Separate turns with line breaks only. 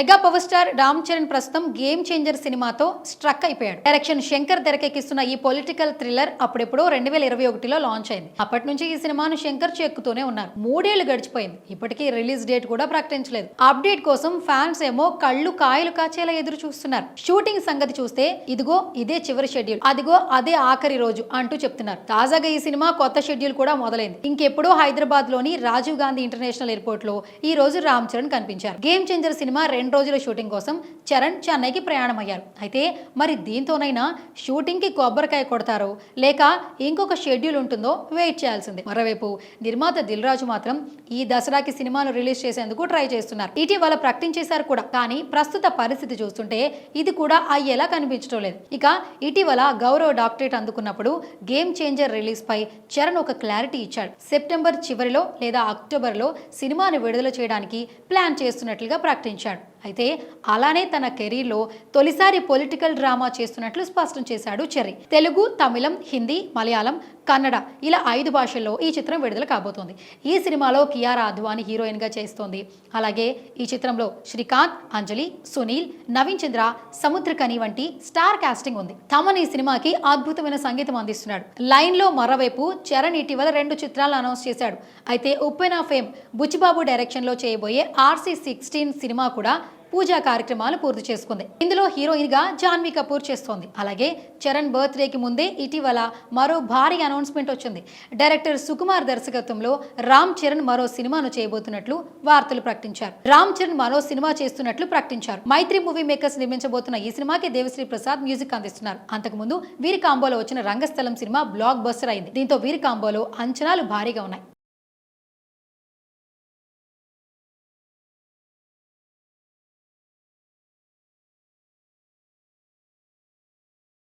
Mega power star Ram Charan ప్రస్తుతం game changer సినిమాతో struck అయిపోయాడు. డైరెక్షన్ శంకర్ తెరకెక్కిస్తున్న ఈ పొలిటికల్ థ్రిల్లర్ అప్పుడెప్పుడో రెండు వేల ఇరవై ఒకటిలో లాంచ్ అయింది. అప్పటి నుంచి ఈ సినిమాను శంకర్ చెక్కుతూనే ఉన్నారు. మూడేళ్ళు గడిచిపోయింది. ఇప్పటికీ రిలీజ్ డేట్ కూడా ప్రకటించలేదు. అప్డేట్ కోసం ఫ్యాన్స్ ఏమో కళ్ళు కాయలు కాచేలా ఎదురు చూస్తున్నారు. షూటింగ్ సంగతి చూస్తే ఇదిగో ఇదే చివరి షెడ్యూల్ అదిగో అదే ఆఖరి రోజు అంటూ చెప్తున్నారు. తాజాగా ఈ సినిమా కొత్త షెడ్యూల్ కూడా మొదలైంది. ఇంకెప్పుడో హైదరాబాద్లోని రాజీవ్ గాంధీ ఇంటర్నేషనల్ ఎయిర్పోర్ట్లో ఈ రోజు రామ్ చరణ్ కనిపించారు. గేమ్ చేంజర్ సినిమా రెండు రోజుల షూటింగ్ కోసం చరణ్ చెన్నైకి ప్రయాణం అయ్యారు అయితే మరి దీంతోనైనా షూటింగ్కి కొబ్బరికాయ కొడతారో లేక ఇంకొక షెడ్యూల్ ఉంటుందో వెయిట్ చేయాల్సిందే. మరోవైపు నిర్మాత దిల్ రాజు మాత్రం ఈ దసరాకి సినిమాను రిలీజ్ చేసేందుకు ట్రై చేస్తున్నారు. ఇటీవల ప్రకటించేశారు కూడా. కానీ ప్రస్తుత పరిస్థితి చూస్తుంటే ఇది కూడా అయ్యేలా కనిపించడం లేదు. ఇక ఇటీవల గౌరవ డాక్టరేట్ అందుకున్నప్పుడు గేమ్ చేంజర్ రిలీజ్ పై చరణ్ ఒక క్లారిటీ ఇచ్చాడు. సెప్టెంబర్ చివరిలో లేదా అక్టోబర్లో సినిమాను విడుదల చేయడానికి ప్లాన్ చేస్తున్నట్లుగా ప్రకటించాడు. అయితే అలానే తన కెరీర్లో తొలిసారి పొలిటికల్ డ్రామా చేస్తున్నట్లు స్పష్టం చేశాడు చెర్రీ. తెలుగు తమిళం హిందీ మలయాళం కన్నడ ఇలా ఐదు భాషల్లో ఈ చిత్రం విడుదల కాబోతోంది. ఈ సినిమాలో కియారా అద్వాని హీరోయిన్గా చేస్తోంది. అలాగే ఈ చిత్రంలో శ్రీకాంత్ అంజలి సునీల్ నవీన్ చంద్ర సముద్రకని వంటి స్టార్ కాస్టింగ్ ఉంది. తమన్ ఈ సినిమాకి అద్భుతమైన సంగీతం అందిస్తున్నాడు. లైన్లో మరోవైపు చరణ్ ఇటీవల రెండు చిత్రాలను అనౌన్స్ చేశాడు. అయితే ఉప్పెన్ ఆఫ్ ఫేమ్ బుచ్చిబాబు డైరెక్షన్లో చేయబోయే ఆర్సీ సిక్స్టీన్ సినిమా కూడా పూజా కార్యక్రమాలు పూర్తి చేసుకుంది. ఇందులో హీరోయిన్గా జాన్వీ కపూర్ చేస్తోంది. అలాగే చరణ్ బర్త్డేకి ముందే ఇటీవల మరో భారీ అనౌన్స్మెంట్ వచ్చింది. డైరెక్టర్ సుకుమార్ దర్శకత్వంలో రామ్ చరణ్ మరో సినిమాను చేయబోతున్నట్లు వార్తలు ప్రకటించారు. రామ్ చరణ్ మరో సినిమా చేస్తున్నట్లు ప్రకటించారు. మైత్రి మూవీ మేకర్స్ నిర్మించబోతున్న ఈ సినిమాకి దేవిశ్రీ ప్రసాద్ మ్యూజిక్ అందిస్తున్నారు. అంతకుముందు వీరి కాంబోలో వచ్చిన రంగస్థలం సినిమా బ్లాక్ బస్టర్ అయింది. దీంతో వీరి కాంబోలో అంచనాలు భారీగా ఉన్నాయి.